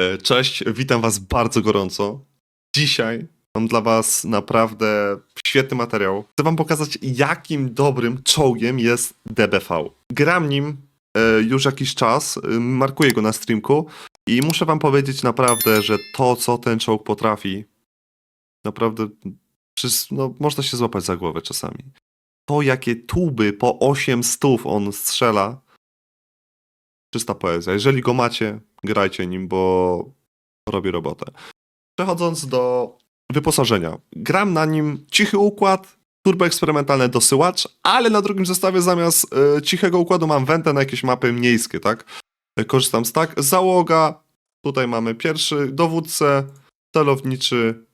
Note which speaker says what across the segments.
Speaker 1: E, Cześć, witam was bardzo gorąco. Dzisiaj mam dla was naprawdę świetny materiał. Chcę wam pokazać, jakim dobrym czołgiem jest DBV. Gram nim e, już jakiś czas, e, markuję go na streamku i muszę wam powiedzieć naprawdę, że to, co ten czołg potrafi, naprawdę no, można się złapać za głowę czasami. To, jakie tuby po 8 stów on strzela, czysta poezja. Jeżeli go macie, grajcie nim, bo robi robotę. Przechodząc do wyposażenia. Gram na nim cichy układ, turboeksperymentalny dosyłacz, ale na drugim zestawie zamiast e, cichego układu mam wentę na jakieś mapy miejskie, tak? E, Korzystam z tak. Załoga. Tutaj mamy pierwszy dowódcę, celowniczy.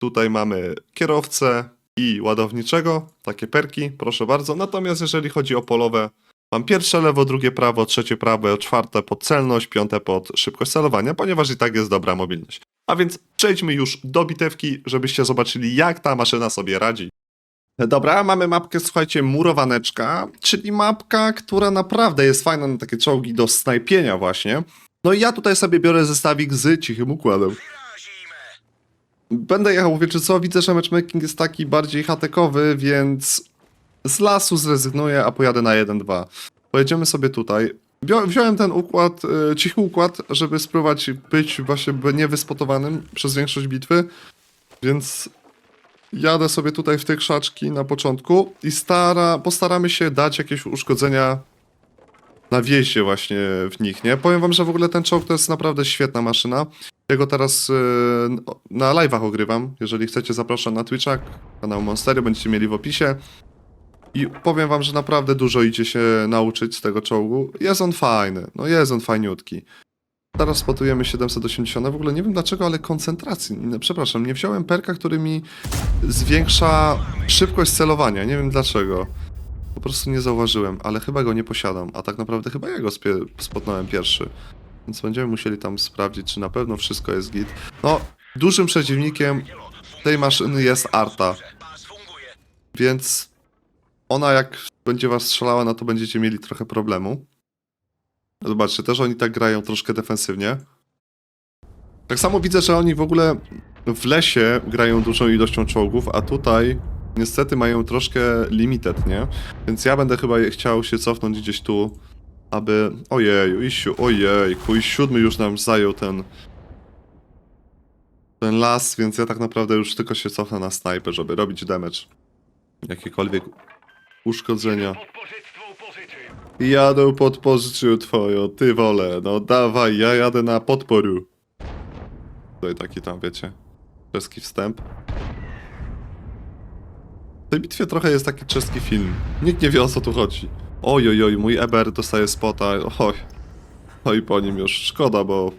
Speaker 1: Tutaj mamy kierowcę i ładowniczego. Takie perki, proszę bardzo. Natomiast jeżeli chodzi o polowe, Mam pierwsze lewo, drugie prawo, trzecie prawo, czwarte pod celność, piąte pod szybkość celowania, ponieważ i tak jest dobra mobilność. A więc przejdźmy już do bitewki, żebyście zobaczyli, jak ta maszyna sobie radzi. Dobra, mamy mapkę, słuchajcie, murowaneczka, czyli mapka, która naprawdę jest fajna na takie czołgi do snajpienia właśnie. No i ja tutaj sobie biorę zestawik z cichym układem. Będę jechał, wiecie co, widzę, że matchmaking jest taki bardziej hatekowy, więc z lasu zrezygnuję, a pojadę na 1-2. Pojedziemy sobie tutaj. Wziąłem ten układ, y, cichy układ, żeby spróbować być właśnie niewyspotowanym przez większość bitwy, więc jadę sobie tutaj w te krzaczki na początku i stara, postaramy się dać jakieś uszkodzenia na wjeździe właśnie w nich, nie? Powiem wam, że w ogóle ten czołg to jest naprawdę świetna maszyna. Ja go teraz y, na live'ach ogrywam. Jeżeli chcecie, zapraszam na Twitcha, kanał Monstery, będziecie mieli w opisie. I powiem wam, że naprawdę dużo idzie się nauczyć z tego czołgu. Jest on fajny, no jest on fajniutki. Teraz spotujemy 780. W ogóle nie wiem dlaczego, ale koncentracji. Przepraszam, nie wziąłem perka, który mi zwiększa szybkość celowania. Nie wiem dlaczego. Po prostu nie zauważyłem, ale chyba go nie posiadam. A tak naprawdę chyba ja go spotnąłem pierwszy. Więc będziemy musieli tam sprawdzić, czy na pewno wszystko jest git. No, dużym przeciwnikiem tej maszyny jest Arta. Więc ona jak będzie was strzelała, no to będziecie mieli trochę problemu. Zobaczcie, też oni tak grają troszkę defensywnie. Tak samo widzę, że oni w ogóle w lesie grają dużą ilością czołgów, a tutaj niestety mają troszkę limited, nie? Więc ja będę chyba chciał się cofnąć gdzieś tu, aby... Ojeju, Isiu, ojejku, i siódmy już nam zajął ten... ten las, więc ja tak naprawdę już tylko się cofnę na snajpę, żeby robić damage. Jakiekolwiek uszkodzenia. Jadę pod pozycję twoją, ty wolę, no dawaj, ja jadę na podporu. Tutaj taki tam, wiecie, czeski wstęp. W tej bitwie trochę jest taki czeski film. Nikt nie wie o co tu chodzi. Oj, oj, oj, mój EBR dostaje spota, oj. Oj, po nim już szkoda, bo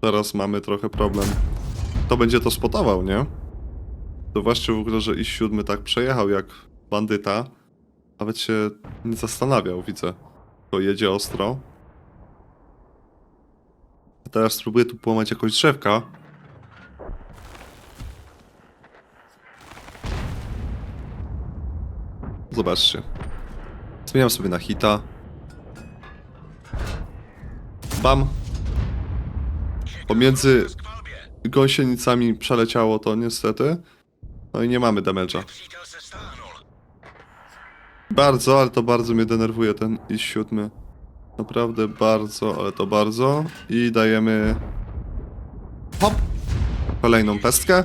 Speaker 1: teraz mamy trochę problem. Kto będzie to spotował, nie? To właśnie w ogóle, że i siódmy tak przejechał jak bandyta. Nawet się nie zastanawiał, widzę. To jedzie ostro. A teraz spróbuję tu połamać jakąś drzewka. Zobaczcie. Zmieniam sobie na hita. Bam. Pomiędzy gąsienicami przeleciało to niestety. No i nie mamy damage'a. Bardzo, ale to bardzo mnie denerwuje ten i siódmy. Naprawdę bardzo, ale to bardzo. I dajemy... Hop! Kolejną pestkę.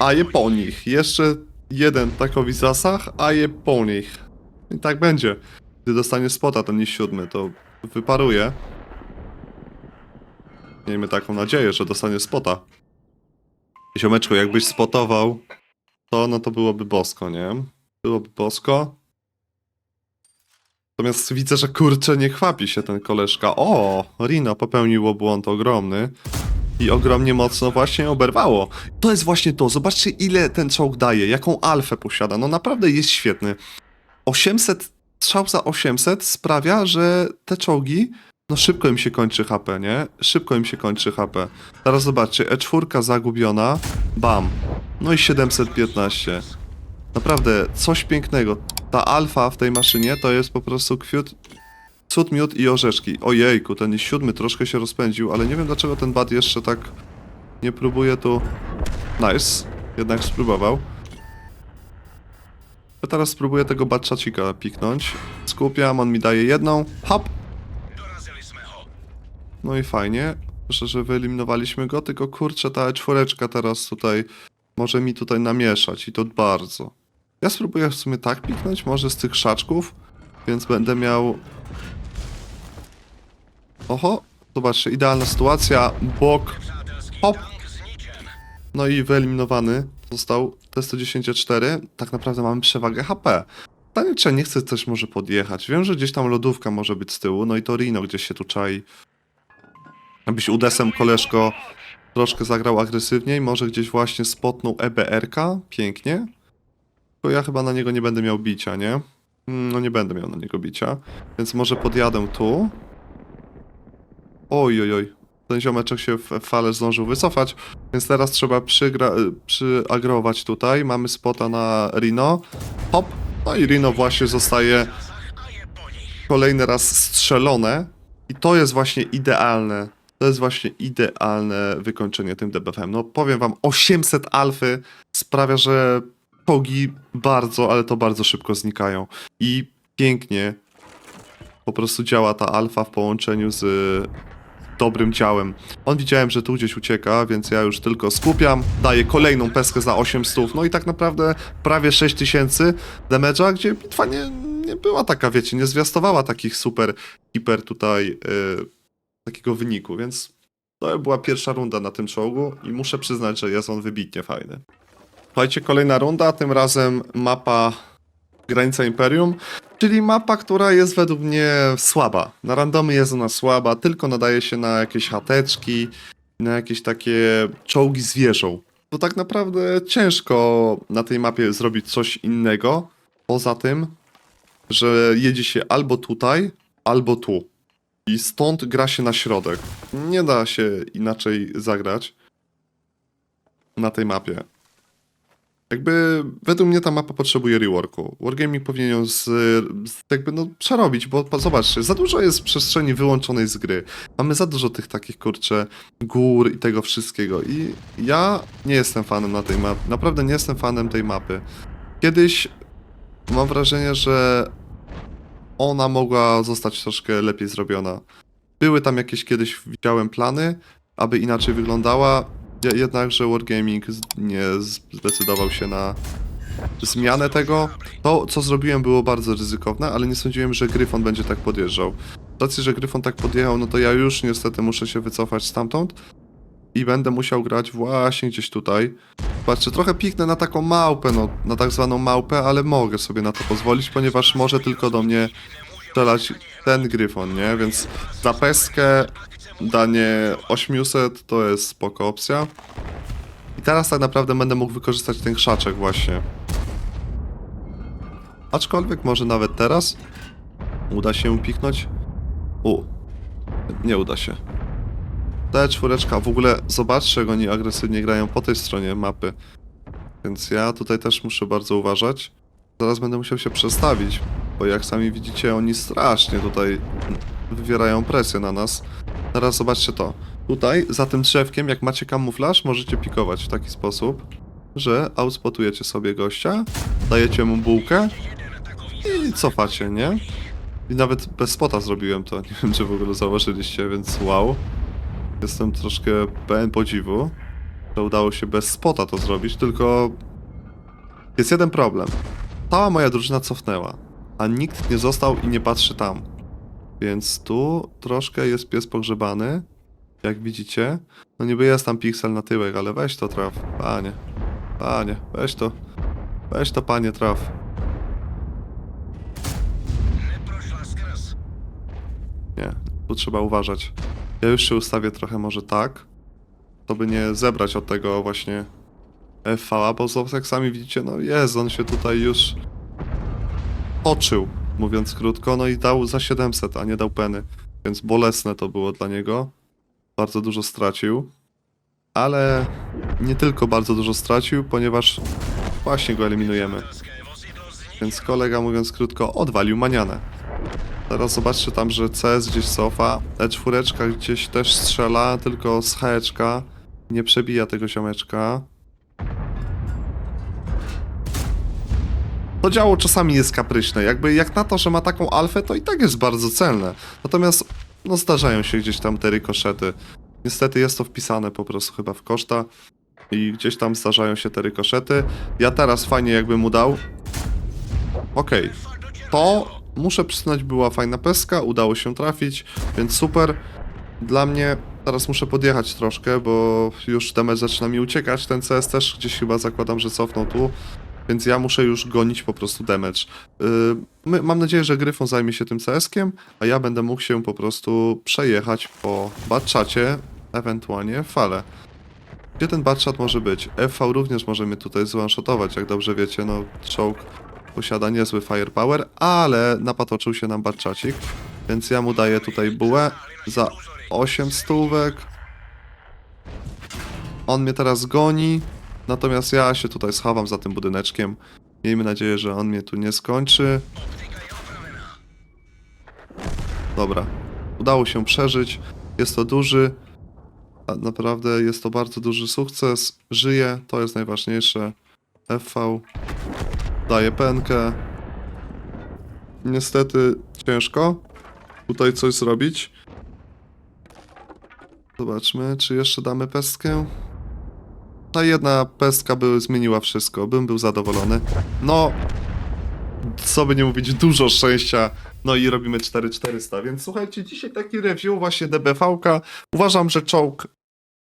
Speaker 1: A je po nich. Jeszcze jeden takowy zasah, a je po nich. I tak będzie. Gdy dostanie spota ten i siódmy, to wyparuje. Miejmy taką nadzieję, że dostanie spota. Ziomeczku, jakbyś spotował, to no to byłoby bosko, nie? Byłoby bosko. Natomiast widzę, że kurczę, nie chwapi się ten koleżka. O, Rino popełniło błąd ogromny. I ogromnie mocno właśnie oberwało. To jest właśnie to. Zobaczcie, ile ten czołg daje, jaką alfę posiada. No naprawdę jest świetny. 800, strzał za 800 sprawia, że te czołgi, no szybko im się kończy HP, nie? Szybko im się kończy HP. Teraz zobaczcie, E4 zagubiona, bam. No i 715. Naprawdę, coś pięknego. Ta alfa w tej maszynie to jest po prostu kwiut Cud, miód i orzeszki. Ojejku, ten siódmy troszkę się rozpędził, ale nie wiem dlaczego ten bad jeszcze tak nie próbuje tu... Nice, jednak spróbował. Ja teraz spróbuję tego batczacika piknąć. Skupiam, on mi daje jedną. Hop! No i fajnie, że, że wyeliminowaliśmy go, tylko kurczę, ta czwóreczka teraz tutaj może mi tutaj namieszać i to bardzo. Ja spróbuję w sumie tak piknąć, może z tych szaczków, więc będę miał... Oho, zobaczcie, idealna sytuacja, bok, hop. No i wyeliminowany został T-110-4. Tak naprawdę mamy przewagę HP. Pytanie, czy nie chcę też może podjechać. Wiem, że gdzieś tam lodówka może być z tyłu, no i to Rino gdzieś się tu czai. Abyś udesem koleżko troszkę zagrał agresywniej, może gdzieś właśnie spotnął EBR-ka, pięknie. Tylko ja chyba na niego nie będę miał bicia, nie? Mm, No nie będę miał na niego bicia, więc może podjadę tu. Oj, oj, oj. Ten ziomeczek się w fale zdążył wycofać, więc teraz trzeba y, przyagrować tutaj. Mamy spota na Rino. Hop. No i Rino właśnie zostaje kolejny raz strzelone. I to jest właśnie idealne. To jest właśnie idealne wykończenie tym DBF-em. No powiem wam, 800 alfy sprawia, że czołgi bardzo, ale to bardzo szybko znikają. I pięknie po prostu działa ta alfa w połączeniu z dobrym ciałem. On widziałem, że tu gdzieś ucieka, więc ja już tylko skupiam, daję kolejną peskę za 800, no i tak naprawdę prawie 6000 damage'a, gdzie bitwa nie, nie była taka, wiecie, nie zwiastowała takich super, hiper tutaj yy, takiego wyniku, więc to była pierwsza runda na tym czołgu i muszę przyznać, że jest on wybitnie fajny. Słuchajcie, kolejna runda, tym razem mapa Granica Imperium, czyli mapa, która jest według mnie słaba. Na randomy jest ona słaba, tylko nadaje się na jakieś chateczki, na jakieś takie czołgi z wieżą. To tak naprawdę ciężko na tej mapie zrobić coś innego, poza tym, że jedzie się albo tutaj, albo tu. I stąd gra się na środek. Nie da się inaczej zagrać na tej mapie. Jakby według mnie ta mapa potrzebuje reworku. Wargaming powinien ją z, z, jakby no przerobić, bo zobaczcie, za dużo jest przestrzeni wyłączonej z gry. Mamy za dużo tych takich kurcze gór i tego wszystkiego i ja nie jestem fanem na tej mapy. Naprawdę nie jestem fanem tej mapy. Kiedyś mam wrażenie, że ona mogła zostać troszkę lepiej zrobiona. Były tam jakieś kiedyś widziałem plany, aby inaczej wyglądała. Je- Jednakże Wargaming nie zdecydował się na zmianę tego. To, co zrobiłem, było bardzo ryzykowne, ale nie sądziłem, że Gryfon będzie tak podjeżdżał. Z racji, że Gryfon tak podjechał, no to ja już niestety muszę się wycofać stamtąd i będę musiał grać właśnie gdzieś tutaj. Patrzcie, trochę piknę na taką małpę, no, na tak zwaną małpę, ale mogę sobie na to pozwolić, ponieważ może tylko do mnie strzelać ten Gryfon, nie? Więc za pestkę danie 800 to jest spoko opcja. I teraz tak naprawdę będę mógł wykorzystać ten krzaczek właśnie. Aczkolwiek może nawet teraz uda się piknąć. U, nie uda się. Ta czwóreczka, w ogóle zobaczcie, jak oni agresywnie grają po tej stronie mapy. Więc ja tutaj też muszę bardzo uważać. Zaraz będę musiał się przestawić, bo jak sami widzicie, oni strasznie tutaj wywierają presję na nas. Teraz zobaczcie to. Tutaj, za tym drzewkiem, jak macie kamuflaż, możecie pikować w taki sposób, że outspotujecie sobie gościa, dajecie mu bułkę i cofacie, nie? I nawet bez spota zrobiłem to. Nie wiem, czy w ogóle zauważyliście, więc wow. Jestem troszkę pełen podziwu, że udało się bez spota to zrobić, tylko jest jeden problem. Cała moja drużyna cofnęła, a nikt nie został i nie patrzy tam. Więc tu troszkę jest pies pogrzebany, jak widzicie. No niby jest tam piksel na tyłek, ale weź to traf, panie. Panie, weź to. Weź to, panie, traf. Nie, tu trzeba uważać. Ja już się ustawię trochę może tak, to by nie zebrać od tego właśnie FV, bo jak sami widzicie, no jest, on się tutaj już oczył, mówiąc krótko, no i dał za 700, a nie dał peny, więc bolesne to było dla niego. Bardzo dużo stracił, ale nie tylko bardzo dużo stracił, ponieważ właśnie go eliminujemy. Więc kolega, mówiąc krótko, odwalił manianę. Teraz zobaczcie tam, że CS gdzieś cofa, E4 gdzieś też strzela, tylko z Heczka nie przebija tego ziomeczka. To działo czasami jest kapryśne, jakby jak na to, że ma taką alfę, to i tak jest bardzo celne. Natomiast, no zdarzają się gdzieś tam te rykoszety. Niestety jest to wpisane po prostu chyba w koszta i gdzieś tam zdarzają się te rykoszety. Ja teraz fajnie jakbym mu dał. Okej, to muszę przyznać była fajna peska, udało się trafić, więc super. Dla mnie teraz muszę podjechać troszkę, bo już damage zaczyna mi uciekać. Ten CS też gdzieś chyba zakładam, że cofnął tu. Więc ja muszę już gonić po prostu damage. Yy, mam nadzieję, że Gryfon zajmie się tym CS-kiem, a ja będę mógł się po prostu przejechać po batczacie, ewentualnie fale. Gdzie ten batchat może być? FV również może mnie tutaj zwanshotować, jak dobrze wiecie, no czołg posiada niezły firepower, ale napatoczył się nam batczacik, więc ja mu daję tutaj bułę za 8 stówek. On mnie teraz goni, natomiast ja się tutaj schowam za tym budyneczkiem. Miejmy nadzieję, że on mnie tu nie skończy. Dobra, udało się przeżyć. Jest to duży, naprawdę jest to bardzo duży sukces. Żyje, to jest najważniejsze. FV daje pękę. Niestety ciężko tutaj coś zrobić. Zobaczmy, czy jeszcze damy pestkę. Ta jedna pestka by zmieniła wszystko, bym był zadowolony. No, co by nie mówić, dużo szczęścia. No i robimy 4400, więc słuchajcie, dzisiaj taki review właśnie DBV-ka. Uważam, że czołg,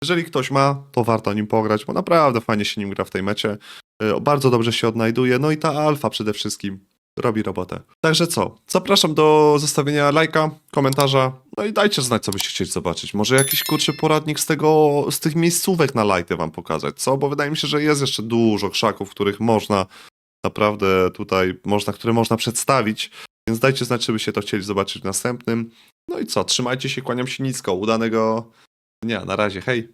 Speaker 1: jeżeli ktoś ma, to warto nim pograć, bo naprawdę fajnie się nim gra w tej mecie. Y, Bardzo dobrze się odnajduje, no i ta alfa przede wszystkim robi robotę. Także co? Zapraszam do zostawienia lajka, komentarza, no i dajcie znać, co byście chcieli zobaczyć. Może jakiś kurczy poradnik z tego, z tych miejscówek na lajty wam pokazać, co? Bo wydaje mi się, że jest jeszcze dużo krzaków, których można naprawdę tutaj, można, które można przedstawić, więc dajcie znać, czy byście to chcieli zobaczyć w następnym. No i co? Trzymajcie się, kłaniam się nisko, udanego dnia, na razie, hej!